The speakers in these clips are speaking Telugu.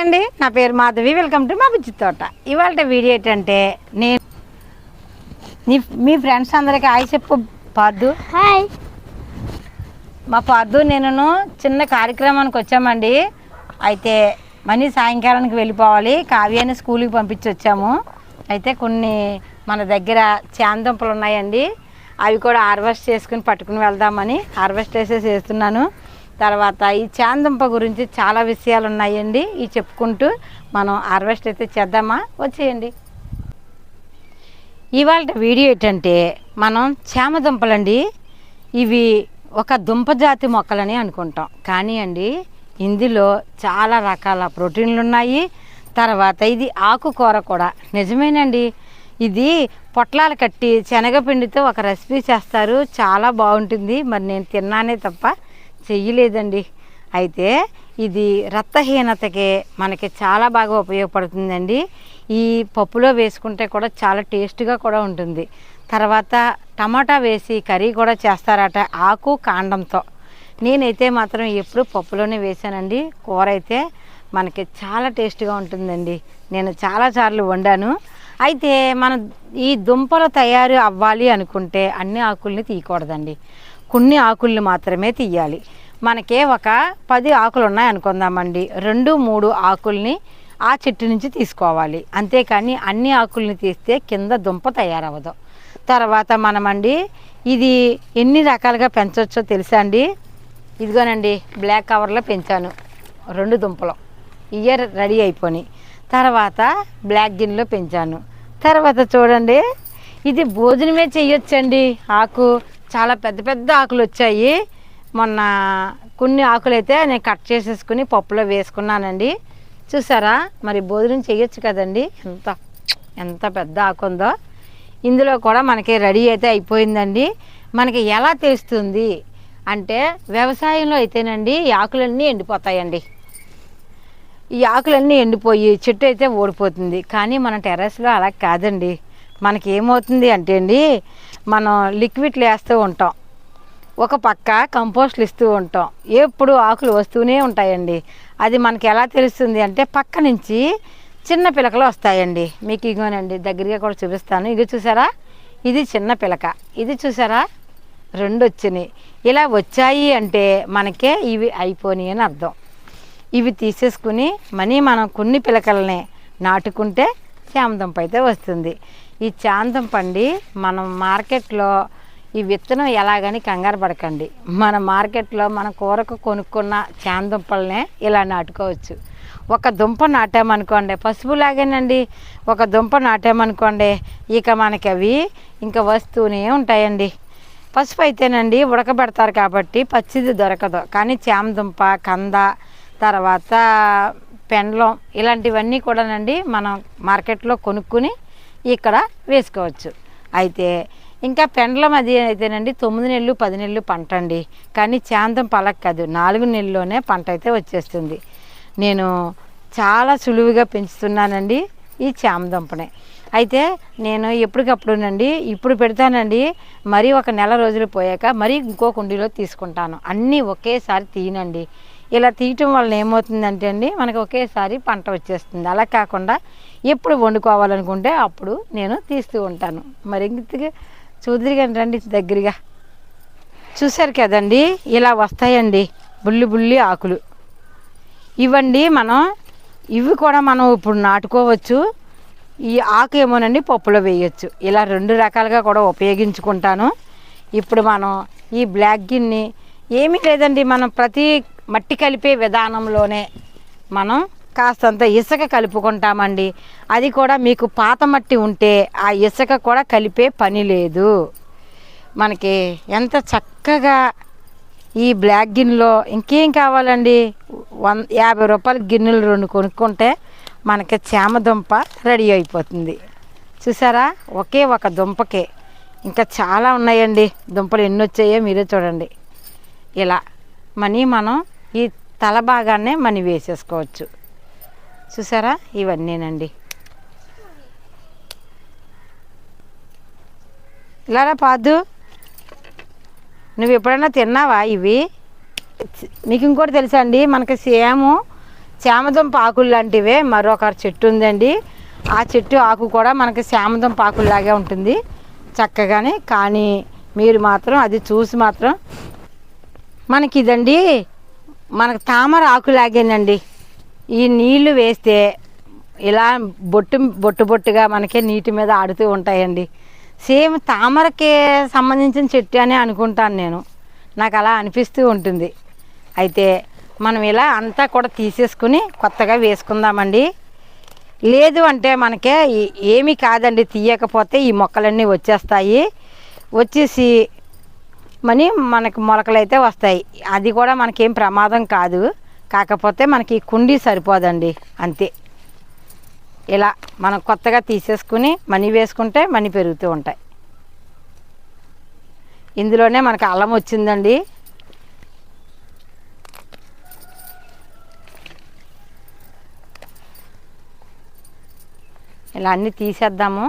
అండి నా పేరు మాధవి. వెల్కమ్ టు మా బుజ్జి తోట. ఇవాళ వీడియో ఏంటంటే నేను మీ ఫ్రెండ్స్ అందరికి హాయ్ చెప్పు పార్దు. హాయ్. మా పార్దు నేను చిన్న కార్యక్రమానికి వచ్చామండి. అయితే మనీ సాయంకాలానికి వెళ్ళిపోవాలి. కావ్యాన్ని స్కూల్కి పంపించి వచ్చాము. అయితే కొన్ని మన దగ్గర చాందుంపలు ఉన్నాయండి. అవి కూడా హార్వెస్ట్ చేసుకుని పట్టుకుని వెళ్దామని హార్వెస్ట్ చేసేసి వేస్తున్నాను. తర్వాత ఈ చాందంప గురించి చాలా విషయాలు ఉన్నాయండి ఇవి చెప్పుకుంటూ మనం హార్వెస్ట్ అయితే చేద్దామా? వచ్చేయండి. ఇవాళ వీడియో ఏంటంటే మనం చేమదుంపలండి ఇవి ఒక దుంప జాతి మొక్కలని అనుకుంటాం. కానీ అండి ఇందులో చాలా రకాల ప్రోటీన్లు ఉన్నాయి తర్వాత ఇది ఆకుకూర కూడా. నిజమేనండి. ఇది పొట్లాలు కట్టి శనగపిండితో ఒక రెసిపీ చేస్తారు. చాలా బాగుంటుంది. మరి నేను తిన్నానే తప్ప చెయ్యలేదండి. అయితే ఇది రక్తహీనతకి మనకి చాలా బాగా ఉపయోగపడుతుందండి. ఈ పప్పులో వేసుకుంటే కూడా చాలా టేస్ట్గా కూడా ఉంటుంది. తర్వాత టమాటా వేసి కర్రీ కూడా చేస్తారట ఆకు కాండంతో. నేనైతే మాత్రం ఎప్పుడు పప్పులోనే వేసానండి. కూర అయితే మనకి చాలా టేస్ట్గా ఉంటుందండి. నేను చాలాసార్లు వండాను. అయితే మనం ఈ దుంపలు తయారు అవ్వాలి అనుకుంటే అన్ని ఆకుల్ని తీయకూడదండి. కొన్ని ఆకుల్ని మాత్రమే తీయాలి. మనకే ఒక పది ఆకులు ఉన్నాయి అనుకుందామండి. రెండు మూడు ఆకుల్ని ఆ చెట్టు నుంచి తీసుకోవాలి. అంతేకాని అన్ని ఆకుల్ని తీస్తే కింద దుంప తయారవ్వదు. తర్వాత మనమండి ఇది ఎన్ని రకాలుగా పెంచవచ్చో తెలుసా అండి? ఇదిగోనండి బ్లాక్ కవర్లో పెంచాను. రెండు దుంపలు. ఇయర్ రెడీ అయిపోయి తర్వాత బ్లాక్ గిన్నెలో పెంచాను. తర్వాత చూడండి ఇది భోజనమే చేయొచ్చండి ఆకు. చాలా పెద్ద పెద్ద ఆకులు వచ్చాయి. మొన్న కొన్ని ఆకులైతే నేను కట్ చేసేసుకుని పప్పులో వేసుకున్నానండి. చూసారా? మరి భోజనం చేయొచ్చు కదండి. ఎంత ఎంత పెద్ద ఆకు ఉందో. ఇందులో కూడా మనకి రెడీ అయితే అయిపోయిందండి. మనకి ఎలా తెలుస్తుంది అంటే వ్యవసాయంలో అయితేనండి ఈ ఆకులన్నీ ఎండిపోతాయండి. ఈ ఆకులన్నీ ఎండిపోయి చెట్టు అయితే ఓడిపోతుంది కానీ మన టెర్రస్లో అలా కాదండి. మనకి ఏమవుతుంది అంటే అండి మనం లిక్విడ్లు వేస్తూ ఉంటాం. ఒక పక్క కంపోస్ట్లు ఇస్తూ ఉంటాం. ఎప్పుడు ఆకులు వస్తూనే ఉంటాయండి. అది మనకి ఎలా తెలుస్తుంది అంటే పక్క నుంచి చిన్న పిలకలు వస్తాయండి. మీకు ఇగోనండి దగ్గరగా కూడా చూపిస్తాను. ఇది చూసారా? ఇది చిన్న పిలక. ఇది చూసారా? రెండు వచ్చినాయి. ఇలా వచ్చాయి అంటే మనకే ఇవి అయిపోయినాయి అని అర్థం. ఇవి తీసేసుకుని మనీ మనం కొన్ని పిలకల్ని నాటుకుంటే చామదుంప అయితే వస్తుంది. ఈ చాందం అండి మనం మార్కెట్లో ఈ విత్తనం ఎలాగని కంగారు పడకండి. మన మార్కెట్లో మన కూరకు కొనుక్కున్న చామదుంపలనే ఇలా నాటుకోవచ్చు. ఒక దుంప నాటామనుకోండి పసుపులాగేనండి ఒక దుంప నాటామనుకోండి ఇక మనకి అవి ఇంకా వస్తూనే ఉంటాయండి. పసుపు అయితేనండి ఉడకబెడతారు కాబట్టి పచ్చిది దొరకదు. కానీ చామదుంప కంద తర్వాత పెండ్లం ఇలాంటివన్నీ కూడానండి మనం మార్కెట్లో కొనుక్కుని ఇక్కడ వేసుకోవచ్చు. అయితే ఇంకా పెండ్లం అది అయితేనండి తొమ్మిది నెలలు పది నెలలు పంట అండి కానీ చాంతం పలక్ కాదు నాలుగు నెలల్లోనే పంట అయితే వచ్చేస్తుంది. నేను చాలా సులువుగా పెంచుతున్నానండి ఈ చామదుంపని. అయితే నేను ఎప్పటికప్పుడునండి ఇప్పుడు పెడతానండి మరీ ఒక నెల రోజులు పోయాక మరీ ఇంకో కుండీలో తీసుకుంటాను. అన్నీ ఒకేసారి తీయనండి. ఇలా తీయటం వల్ల ఏమవుతుందంటే అండి మనకి ఒకేసారి పంట వచ్చేస్తుంది. అలా కాకుండా ఎప్పుడు వండుకోవాలనుకుంటే అప్పుడు నేను తీస్తూ ఉంటాను. మరి ఇంతగా చూదిరిగా రండి దగ్గరగా. చూశారు కదండి ఇలా వస్తాయండి బుల్లి బుల్లి ఆకులు. ఇవండి మనం ఇవి కూడా మనం ఇప్పుడు నాటుకోవచ్చు. ఈ ఆకు ఏమోనండి పప్పులో వేయచ్చు. ఇలా రెండు రకాలుగా కూడా ఉపయోగించుకుంటాను. ఇప్పుడు మనం ఈ బ్లాక్ గిన్ని ఏమీ లేదండి మనం ప్రతి మట్టి కలిపే విధానంలోనే మనం కాస్తంత ఇసుక కలుపుకుంటామండి. అది కూడా మీకు పాత మట్టి ఉంటే ఆ ఇసుక కూడా కలిపే పని లేదు. మనకి ఎంత చక్కగా ఈ బ్లాక్ గిన్నెలో ఇంకేం కావాలండి? వన్ యాభై రూపాయల గిన్నెలు రెండు కొనుక్కుంటే మనకి చామదుంప రెడీ అయిపోతుంది. చూసారా? ఒకే ఒక దుంపకే. ఇంకా చాలా ఉన్నాయండి. దుంపలు ఎన్ని వచ్చాయో మీరే చూడండి. ఇలా మనీ మనం ఈ తల భాగాన్నే మనీ వేసేసుకోవచ్చు. చూసారా? ఇవన్నీనండి. ఇలారా పాదు? నువ్వు ఎప్పుడైనా తిన్నావా ఇవి? మీకు ఇంకోటి తెలుసా అండి మనకి సేము చామదుంప ఆకులు లాంటివే మరొక చెట్టు ఉందండి. ఆ చెట్టు ఆకు కూడా మనకి చామదుంప ఆకుల్లాగే ఉంటుంది. చక్కగానే కానీ మీరు మాత్రం అది చూసి మాత్రం మనకి ఇదండి మనకు తామర ఆకులాగేనండి. ఈ నీళ్ళు వేస్తే ఇలా బొట్టు బొట్టు బొట్టుగా మనకే నీటి మీద ఆడుతూ ఉంటాయండి. సేమ్ తామరకి సంబంధించిన చెట్టు అని అనుకుంటాను నేను. నాకు అలా అనిపిస్తూ ఉంటుంది. అయితే మనం ఇలా అంతా కూడా తీసేసుకుని కొత్తగా వేసుకుందామండి. లేదు అంటే మనకే ఏమీ కాదండి తీయకపోతే ఈ మొక్కలన్నీ వచ్చేస్తాయి. వచ్చేసి మని మనకు మొలకలు అయితే వస్తాయి. అది కూడా మనకేం ప్రమాదం కాదు. కాకపోతే మనకి ఈ కుండీ సరిపోదండి అంతే. ఇలా మనం కొత్తగా తీసేసుకుని మనీ వేసుకుంటే మనీ పెరుగుతూ ఉంటాయి. ఇందులోనే మనకు అల్లం వచ్చిందండి. ఇలా అన్నీ తీసేద్దాము.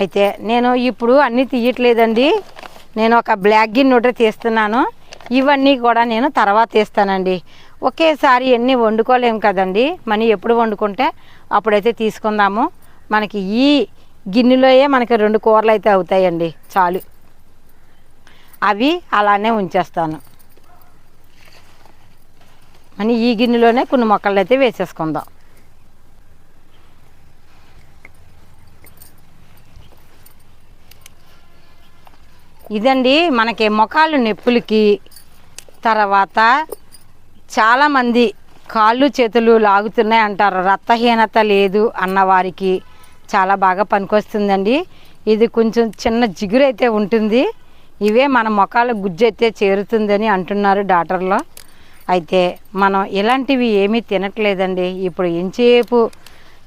అయితే నేను ఇప్పుడు అన్నీ తీయట్లేదండి. నేను ఒక బ్లాక్ గిన్నె ఒకటి తీస్తున్నాను. ఇవన్నీ కూడా నేను తర్వాత తీస్తానండి ఒకేసారి ఎన్ని వండుకోలేము కదండి. మనీ ఎప్పుడు వండుకుంటే అప్పుడైతే తీసుకుందాము. మనకి ఈ గిన్నెలోయే మనకి రెండు కూరలు అయితే అవుతాయండి. చాలు. అవి అలానే ఉంచేస్తాను. అని ఈ గిన్నెలోనే కొన్ని మొక్కలు అయితే వేసేసుకుందాం. ఇదండి మనకి మొఖాలు నొప్పులకి తర్వాత చాలామంది కాళ్ళు చేతులు లాగుతున్నాయి అంటారు. రక్తహీనత లేదు అన్న వారికి చాలా బాగా పనికొస్తుందండి. ఇది కొంచెం చిన్న జిగురు అయితే ఉంటుంది. ఇవే మన మొఖాల గుజ్జు అయితే చేరుతుందని అంటున్నారు డాక్టర్లు. అయితే మనం ఇలాంటివి ఏమీ తినట్లేదండి. ఇప్పుడు ఎంచేపు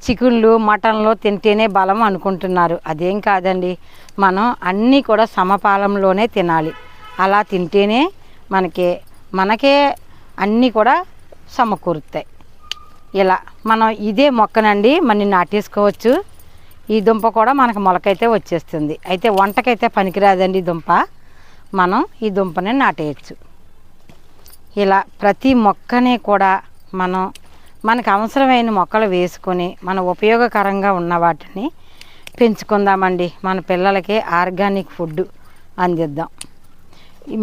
చికెన్లు మటన్లు తింటేనే బలం అనుకుంటున్నారు. అదేం కాదండి. మనం అన్నీ కూడా సమపాలంలోనే తినాలి. అలా తింటేనే మనకి మనకే అన్నీ కూడా సమకూరుతాయి. ఇలా మనం ఇదే మొక్కనండి మనం నాటేసుకోవచ్చు. ఈ దుంప కూడా మనకు మొలకైతే వచ్చేస్తుంది. అయితే వంటకైతే పనికిరాదండి ఈ దుంప. మనం ఈ దుంపని నాటేయచ్చు. ఇలా ప్రతి మొక్కని కూడా మనం మనకు అవసరమైన మొక్కలు వేసుకొని మన ఉపయోగకరంగా ఉన్న వాటిని పెంచుకుందామండి. మన పిల్లలకి ఆర్గానిక్ ఫుడ్ అందిద్దాం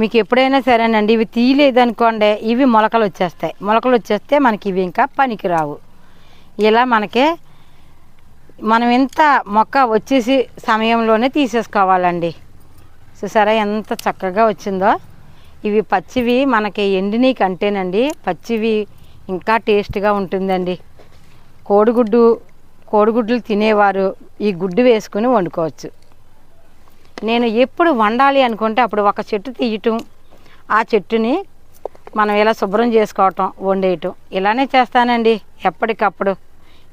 మీకు ఎప్పుడైనా సరేనండి ఇవి తీయలేదనుకోండి ఇవి మొలకలు వచ్చేస్తాయి. మొలకలు వచ్చేస్తే మనకి ఇవి ఇంకా పనికిరావు. ఇలా మనకే మనం ఎంత మొక్క వచ్చేసి సమయంలోనే తీసేసుకోవాలండి. చూసారా ఎంత చక్కగా వచ్చిందో. ఇవి పచ్చివి మనకి ఎండిని కంటేనండి. పచ్చివి ఇంకా టేస్ట్గా ఉంటుందండి. కోడిగుడ్డు కోడిగుడ్లు తినేవారు ఈ గుడ్డు వేసుకుని వండుకోవచ్చు. నేను ఎప్పుడు వండాలి అనుకుంటే అప్పుడు ఒక చెట్టు తీయటం ఆ చెట్టుని మనం ఇలా శుభ్రం చేసుకోవటం వండేయటం. ఇలానే చేస్తానండి ఎప్పటికప్పుడు.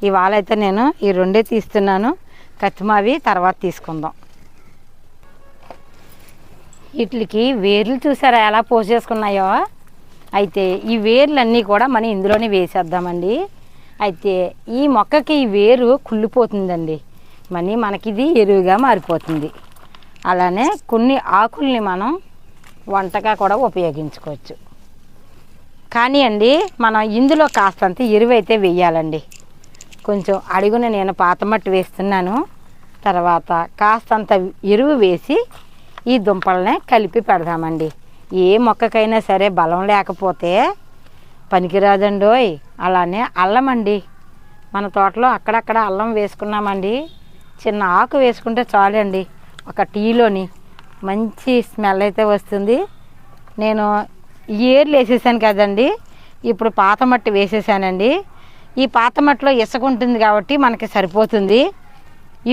ఇవాళ అయితే నేను ఈ రెండే తీస్తున్నాను. కత్తిమావి తర్వాత తీసుకుందాం. వీటికి వేర్లు చూసారా ఎలా పోసేసుకున్నాయో అయితే ఈ వేర్లన్నీ కూడా మనం ఇందులోనే వేసేద్దామండి. అయితే ఈ మొక్కకి ఈ వేరు కుళ్ళిపోతుందండి. మనీ మనకిది ఎరువుగా మారిపోతుంది. అలానే కొన్ని ఆకుల్ని మనం వంటగా కూడా ఉపయోగించుకోవచ్చు. కానీ అండి మనం ఇందులో కాస్తంత ఎరువు అయితే వేయాలండి. కొంచెం అడుగున నేను పాత మట్టి వేస్తున్నాను. తర్వాత కాస్తంత ఎరువు వేసి ఈ దుంపలనే కలిపి పెడదామండి. ఏ మొక్కకైనా సరే బలం లేకపోతే పనికిరాదండోయ్. అలానే అల్లం అండి మన తోటలో అక్కడక్కడ అల్లం వేసుకున్నామండి. చిన్న ఆకు వేసుకుంటే చాలండి. ఒక టీలోని. మంచి స్మెల్ అయితే వస్తుంది. నేను ఏర్లు వేసేసాను కదండి. ఇప్పుడు పాత మట్టి వేసేసానండి. ఈ పాత మట్టిలో ఇసుక ఉంటుంది కాబట్టి మనకి సరిపోతుంది.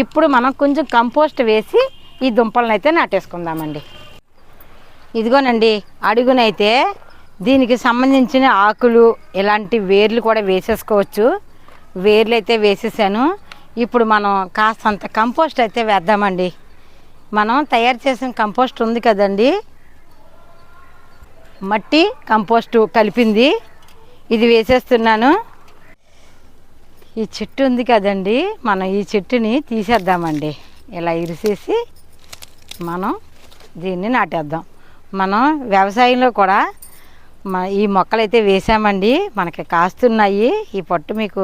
ఇప్పుడు మనం కొంచెం కంపోస్ట్ వేసి ఈ దుంపలను అయితే నాటేసుకుందామండి. ఇదిగోనండి అడుగునైతే దీనికి సంబంధించిన ఆకులు ఇలాంటి వేర్లు కూడా వేసేసుకోవచ్చు. వేర్లు అయితే వేసేసాను. ఇప్పుడు మనం కాస్తంత కంపోస్ట్ అయితే వేద్దామండి. మనం తయారు చేసిన కంపోస్ట్ ఉంది కదండి. మట్టి కంపోస్టు కలిపింది. ఇది వేసేస్తున్నాను. ఈ చెట్టు ఉంది కదండి మనం ఈ చెట్టుని తీసేద్దామండి. ఇలా ఇరిసేసి మనం దీన్ని నాటేద్దాం. మనం వ్యవసాయంలో కూడా ఈ మొక్కలు అయితే వేసామండి. మనకి కాస్తున్నాయి. ఈ పొట్టు మీకు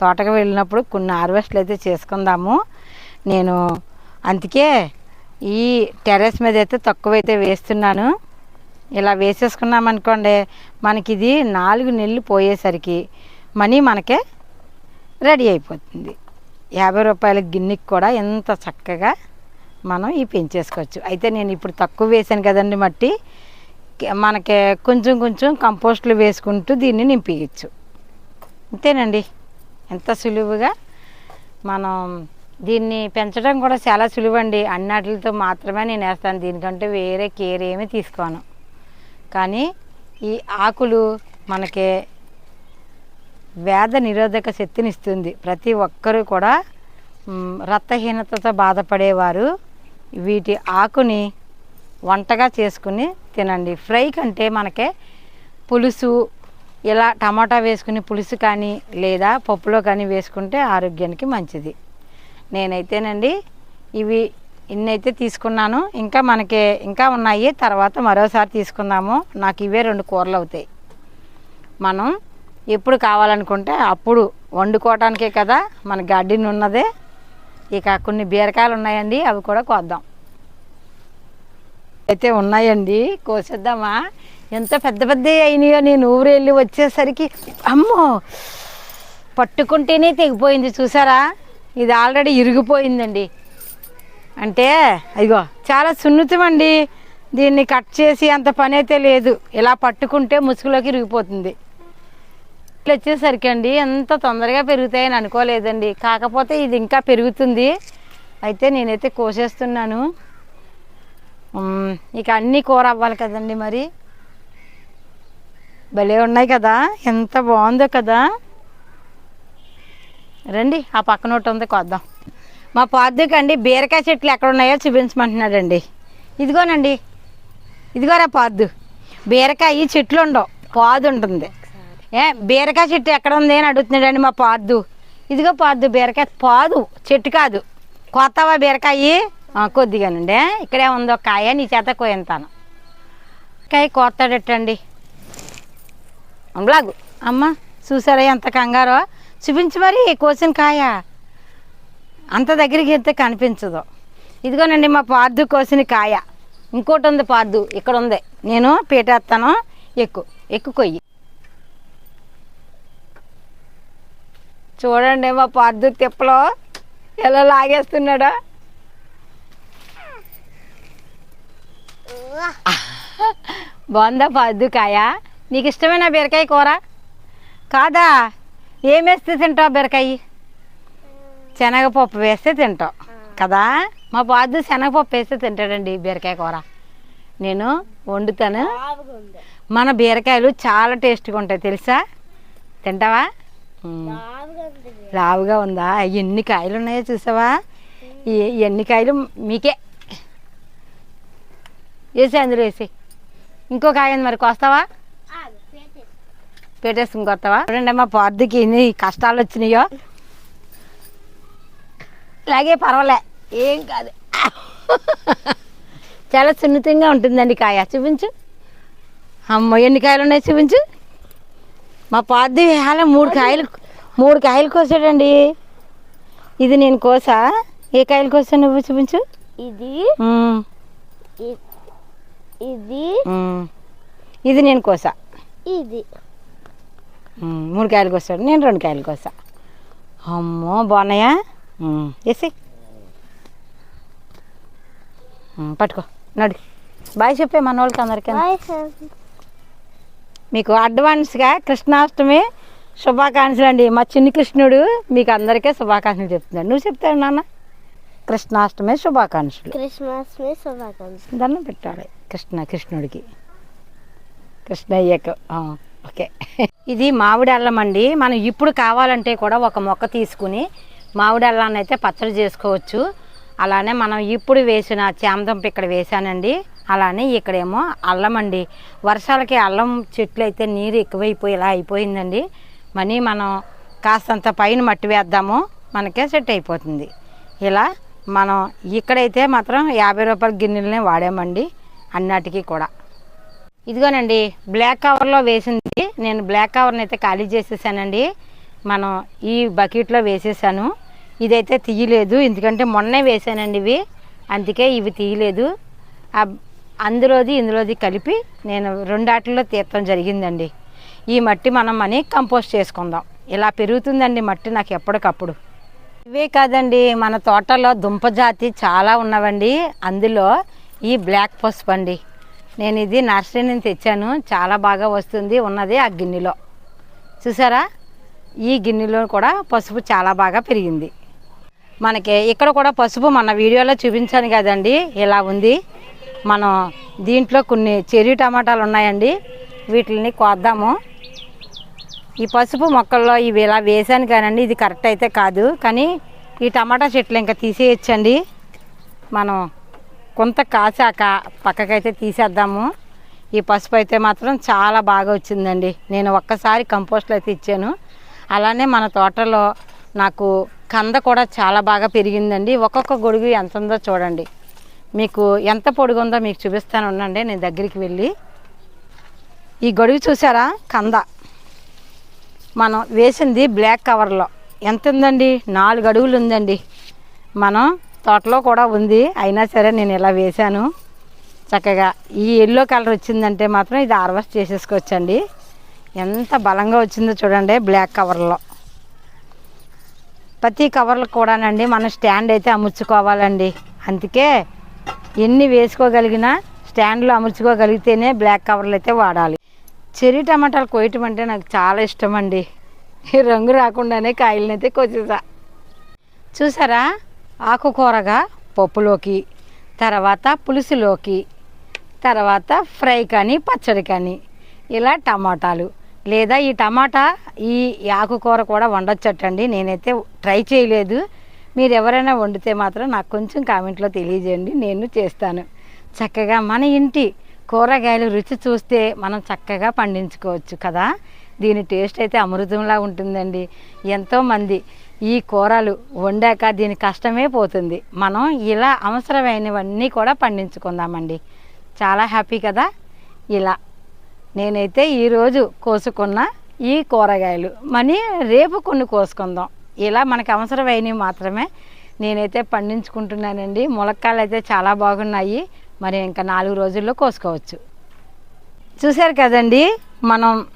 తోటకు వెళ్ళినప్పుడు కొన్ని హార్వెస్ట్లు అయితే చేసుకుందాము. నేను అందుకే ఈ టెర్రస్ మీద అయితే తక్కువైతే వేస్తున్నాను. ఇలా వేసేసుకున్నాం అనుకోండి మనకి ఇది నాలుగు నెలలు పోయేసరికి మనీ మనకే రెడీ అయిపోతుంది. యాభై రూపాయల గిన్నెకి కూడా ఎంత చక్కగా మనం ఈ పెంచేసుకోవచ్చు. అయితే నేను ఇప్పుడు తక్కువ వేసాను కదండి మట్టి. మనకి కొంచెం కొంచెం కంపోస్ట్లు వేసుకుంటూ దీన్ని నింపించచ్చు అంతేనండి ఎంత సులువుగా మనం దీన్ని పెంచడం కూడా చాలా సులువండి. అన్నిటితో మాత్రమే నేను వేస్తాను. దీనికంటే వేరే కేర్ ఏమీ తీసుకోను. కానీ ఈ ఆకులు మనకి వేద నిరోధక శక్తిని ఇస్తుంది. ప్రతి ఒక్కరూ కూడా రక్తహీనతతో బాధపడేవారు. వీటి ఆకుని వంటగా చేసుకుని తినండి. ఫ్రై కంటే మనకే పులుసు ఇలా టమాటా వేసుకుని పులుసు కానీ లేదా పప్పులో కానీ వేసుకుంటే ఆరోగ్యానికి మంచిది. నేనైతేనండి ఇవి ఇన్నైతే తీసుకున్నాను. ఇంకా మనకి ఇంకా ఉన్నాయి. తర్వాత మరోసారి తీసుకుందాము. నాకు ఇవే రెండు కూరలు అవుతాయి. మనం ఎప్పుడు కావాలనుకుంటే అప్పుడు వండుకోవటానికే కదా మన గార్డెన్ ఉన్నదే. ఇక కొన్ని బీరకాయలు ఉన్నాయండి అవి కూడా కోద్దాం. అయితే ఉన్నాయండి కోసేద్దామా? ఎంత పెద్ద పెద్ద అయినాయో నేను ఊరు వెళ్ళి వచ్చేసరికి అమ్మో! పట్టుకుంటేనే తెగిపోయింది చూసారా? ఇది ఆల్రెడీ ఇరిగిపోయిందండి. అంటే అయ్యో చాలా సున్నితం అండి. దీన్ని కట్ చేసి అంత పని అయితే లేదు. ఇలా పట్టుకుంటే ముసుగులోకి ఇరిగిపోతుంది. ఇట్లా వచ్చేసరికి అండి ఎంత తొందరగా పెరుగుతాయని అనుకోలేదండి. కాకపోతే ఇది ఇంకా పెరుగుతుంది. అయితే నేనైతే కోసేస్తున్నాను. ఇక అన్నీ కూర అవ్వాలి కదండి మరి. భలే ఉన్నాయి కదా. ఎంత బాగుందో కదా. రండి ఆ పక్కన ఒకటి ఉంది కొద్దాం. మా పాదుకండి బీరకాయ చెట్లు ఎక్కడ ఉన్నాయో చూపించమంటున్నాడండి. ఇదిగోనండి. ఇదిగోరా పాదు బీరకాయ చెట్లు ఉండవు పాదు ఉంటుంది ఏ బీరకాయ చెట్టు ఎక్కడ ఉంది అని అడుగుతున్నాడండి మా పాదు ఇదిగో పాదు బీరకాయ పాదు చెట్టు కాదు. కొత్తవా బీరకాయ? కొద్దిగానండి. ఇక్కడే ఉందో కాయ నీ చేత కోయంతాను. కాయ కోస్తాడటండి బ్లాగు అమ్మ చూసారా ఎంత కంగారో? చూపించు మరి కోసిన కాయ. అంత దగ్గరికి వెళ్తే కనిపించదు. ఇదిగోనండి మా పార్దు కోసిన కాయ. ఇంకోటి ఉంది పార్దు ఇక్కడ ఉంది. నేను పీటేస్తాను. ఎక్కు ఎక్కు కొయ్యి. చూడండి మా పార్దు తిప్పలో ఎలా లాగేస్తున్నాడో. బాగుందా పార్దు కాయ? నీకు ఇష్టమైన బీరకాయ కూర? కాదా? ఏం వేస్తే తింటావు బీరకాయ? శనగపప్పు వేస్తే తింటాం కదా? మా బాధ శనగపప్పు వేస్తే తింటాడండి బీరకాయ కూర. నేను వండుతాను. మన బీరకాయలు చాలా టేస్ట్గా ఉంటాయి తెలుసా? తింటావా. లావుగా ఉందా? ఎన్ని కాయలు ఉన్నాయో చూసావా? ఎన్ని కాయలు మీకే. వేసి అందులో వేసి ఇంకో కాయ మరి కోస్తావా? పెట్టేసుకుని కొత్తవా చూడండి మా పార్దుకి ఎన్ని కష్టాలు వచ్చినాయో. అలాగే పర్వాలే ఏం కాదు. చాలా సున్నితంగా ఉంటుందండి కాయ. చూపించు. అమ్మ ఎన్ని కాయలు ఉన్నాయి చూపించు. మా పార్ది వేళ మూడు కాయలు మూడు కాయలు కోసాడండి. ఇది నేను కోసా? ఏ కాయలు కోసా నువ్వు చూపించు. ఇది ఇది. ఇది నేను కోసా. ఇది. మూడు కాయలు కోసాడు. నేను రెండు కాయలు కోసా. అమ్మో బాగున్నాయా? వేసి ఉమ్, పట్టుకో. నడు. బాయ్ చెప్పే మన వాళ్ళకి అందరికీ మీకు అడ్వాన్స్గా కృష్ణాష్టమి శుభాకాంక్షలు అండి. మా చిన్ని కృష్ణుడు మీకు అందరికీ శుభాకాంక్షలు చెప్తున్నాడు. నువ్వు చెప్తావు నాన్న? కృష్ణాష్టమి శుభాకాంక్షలు. క్రిస్మస్ మీ శుభాకాంక్షలు. దండం పెట్టాలి కృష్ణ కృష్ణుడికి. కృష్ణయ్యకు. ఓకే. ఇది మామిడి అల్లం అండి. మనం ఇప్పుడు కావాలంటే కూడా ఒక మొక్క తీసుకుని మామిడి అల్లాన్ని అయితే పచ్చడి చేసుకోవచ్చు. అలానే మనం ఇప్పుడు వేసిన చామదుంప ఇక్కడ వేసానండి అలానే ఇక్కడేమో అల్లం అండి. వర్షాలకి అల్లం చెట్లు అయితే నీరు ఎక్కువైపోయి ఇలా అయిపోయిందండి. మనీ మనం కాస్తంత పైన మట్టి వేద్దాము మనకే సెట్ అయిపోతుంది. ఇలా మనం ఇక్కడైతే మాత్రం యాభై రూపాయల గిన్నెలనే వాడామండి అన్నిటికీ కూడా. ఇదిగోనండి బ్లాక్ కవర్లో వేసింది. నేను బ్లాక్ కవర్ని అయితే ఖాళీ చేసేసానండి. మనం ఈ బకెట్లో వేసేసాను. ఇదైతే తీయలేదు ఎందుకంటే మొన్నే వేసానండి ఇవి. అందుకే ఇవి తీయలేదు. అందులోది ఇందులోది కలిపి నేను రెండాటిలో తీర్థం జరిగిందండి. ఈ మట్టి మనం మనీ కంపోస్ట్ చేసుకుందాం. ఇలా పెరుగుతుందండి మట్టి నాకు ఎప్పటికప్పుడు. ఇవే కాదండి మన తోటలో దుంప జాతి చాలా ఉన్నవండి. అందులో ఈ బ్లాక్ పసుపు అండి. నేను ఇది నర్సరీ నుంచి తెచ్చాను. చాలా బాగా వస్తుంది. ఉన్నది ఆ గిన్నెలో. చూసారా? ఈ గిన్నెలో కూడా పసుపు చాలా బాగా పెరిగింది. మనకి ఇక్కడ కూడా పసుపు మన వీడియోలో చూపించాను కదండి. ఇలా ఉంది. మనం దీంట్లో కొన్ని చెర్రీ టమాటాలు ఉన్నాయండి. వీటిని కోద్దాము. ఈ పసుపు మొక్కల్లో ఇవి ఇలా వేసాను కానండి ఇది కరెక్ట్ అయితే కాదు. కానీ ఈ టమాటా చెట్లు ఇంకా తీసేయచ్చండి. మనం కొంత కాసాక పక్కకైతే తీసేద్దాము. ఈ పసుపు అయితే మాత్రం చాలా బాగా వచ్చిందండి. నేను ఒక్కసారి కంపోస్ట్లో అయితే ఇచ్చాను. అలానే మన తోటలో నాకు కంద కూడా చాలా బాగా పెరిగిందండి. ఒక్కొక్క గొడుగు ఎంత ఉందో చూడండి. మీకు ఎంత పొడుగుందో మీకు చూపిస్తాను ఉండండి నేను దగ్గరికి వెళ్ళి. ఈ గొడుగు చూసారా? కంద. మనం వేసింది బ్లాక్ కవర్లో. ఎంత ఉందండి? నాలుగు అడుగులు ఉందండి. మనం తోటలో కూడా ఉంది. అయినా సరే నేను ఇలా వేశాను. చక్కగా ఈ ఎల్లో కలర్ వచ్చిందంటే మాత్రం ఇది హార్వెస్ట్ చేసేసుకోవచ్చండి. ఎంత బలంగా వచ్చిందో చూడండి బ్లాక్ కవర్లో. ప్రతి కవర్లు కూడానండి మనం స్టాండ్ అయితే అమర్చుకోవాలండి. అందుకే ఎన్ని వేసుకోగలిగినా స్టాండ్లో అమర్చుకోగలిగితేనే బ్లాక్ కవర్లు అయితే వాడాలి. చెర్రీ టమాటాలు కోయటం అంటే నాకు చాలా ఇష్టం అండి రంగు రాకుండానే కాయలను అయితే కోసేసా. చూసారా? ఆకుకూరగా పప్పులోకి తర్వాత పులుసులోకి తర్వాత ఫ్రై కానీ పచ్చడి కానీ ఇలా టమాటాలు. లేదా ఈ టమాటా ఈ ఆకుకూర కూడా వండొచ్చటండి. నేనైతే ట్రై చేయలేదు. మీరు ఎవరైనా వండితే మాత్రం నాకు కొంచెం కామెంట్లో తెలియజేయండి నేను చేస్తాను. చక్కగా మన ఇంటి కూరగాయలు రుచి చూస్తే మనం చక్కగా పండించుకోవచ్చు కదా? దీని టేస్ట్ అయితే అమృతంలా ఉంటుందండి. ఎంతోమంది ఈ కూరలు వండాక దీని కష్టమే పోతుంది. మనం ఇలా అవసరమైనవన్నీ కూడా పండించుకుందామండి. చాలా హ్యాపీ కదా? ఇలా నేనైతే ఈరోజు కోసుకున్న ఈ కూరగాయలు. మనీ రేపు కొన్ని కోసుకుందాం. ఇలా మనకు అవసరమైనవి మాత్రమే నేనైతే పండించుకుంటున్నానండి. ములక్కాయలు అయితే చాలా బాగున్నాయి. మరి ఇంకా నాలుగు రోజుల్లో కోసుకోవచ్చు. చూశారు కదండి మనం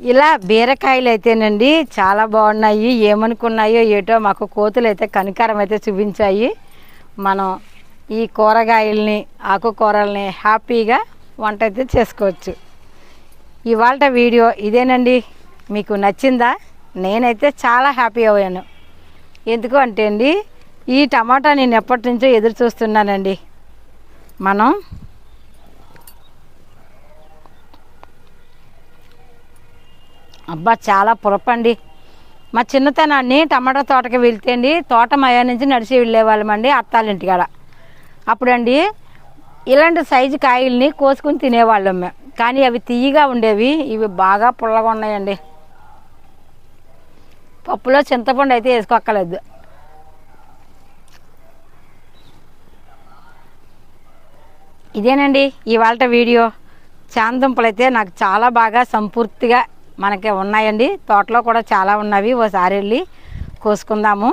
ఇలా బీరకాయలు అయితేనండి చాలా బాగున్నాయి. ఏమనుకున్నాయో ఏటో మాకు కోతులు అయితే కనికారం అయితే చూపించాయి. మనం ఈ కూరగాయల్ని ఆకుకూరల్ని హ్యాపీగా వంట అయితే చేసుకోవచ్చు. ఇవాళ వీడియో ఇదేనండి. మీకు నచ్చిందా? నేనైతే చాలా హ్యాపీ అయ్యాను. ఎందుకు అంటే అండి ఈ టమాటా నేను ఎప్పటి నుంచో ఎదురు చూస్తున్నానండి. మనం అబ్బా చాలా పురపండి. మా చిన్నతనాన్ని టమాటా తోటకి వెళ్తే అండి తోట మయా నుంచి నడిచి వెళ్ళేవాళ్ళమండి అత్తాలింటికాడ. అప్పుడండి ఇలాంటి సైజు కాయల్ని కోసుకుని తినేవాళ్ళం మేము. కానీ అవి తీయగా ఉండేవి ఇవి బాగా పుల్లగా ఉన్నాయండి. పప్పులో చింతపండు అయితే వేసుకోక్కర్లేదు. ఇదేనండి ఇవాళ వీడియో. చాందుంపలు అయితే నాకు చాలా బాగా సంపూర్తిగా మనకి ఉన్నాయండి. తోటలో కూడా చాలా ఉన్నవి. ఓసారి వెళ్ళి కోసుకుందాము.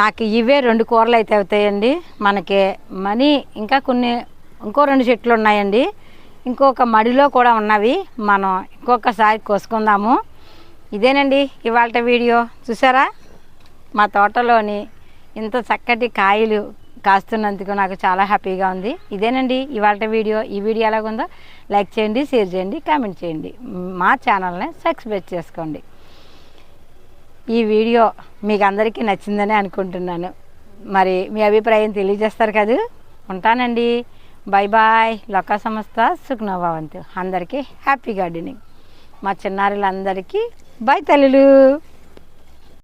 నాకు ఇవే రెండు కూరలు అయితే అవుతాయండి. మనకి మనీ ఇంకా కొన్ని ఇంకో రెండు చెట్లు ఉన్నాయండి. ఇంకొక మడిలో కూడా ఉన్నవి. మనం ఇంకొకసారి కోసుకుందాము. ఇదేనండి ఇవాళ వీడియో. చూసారా? మా తోటలోని ఇంత చక్కటి కాయలు కాస్తున్నందుకు నాకు చాలా హ్యాపీగా ఉంది. ఇదేనండి ఇవాళ వీడియో. ఈ వీడియో ఎలాగుందో లైక్ చేయండి షేర్ చేయండి కామెంట్ చేయండి. మా ఛానల్ని సబ్స్క్రైబ్ చేసుకోండి. ఈ వీడియో మీకు అందరికీ నచ్చిందని అనుకుంటున్నాను. మరి మీ అభిప్రాయం తెలియజేస్తారు కదా? ఉంటానండి. Bye bye. లొక్క సంస్థ సుఖ్నోభావంతు అందరికీ హ్యాపీ గార్డెనింగ్. మా చిన్నారులందరికీ బాయ్ తల్లులు.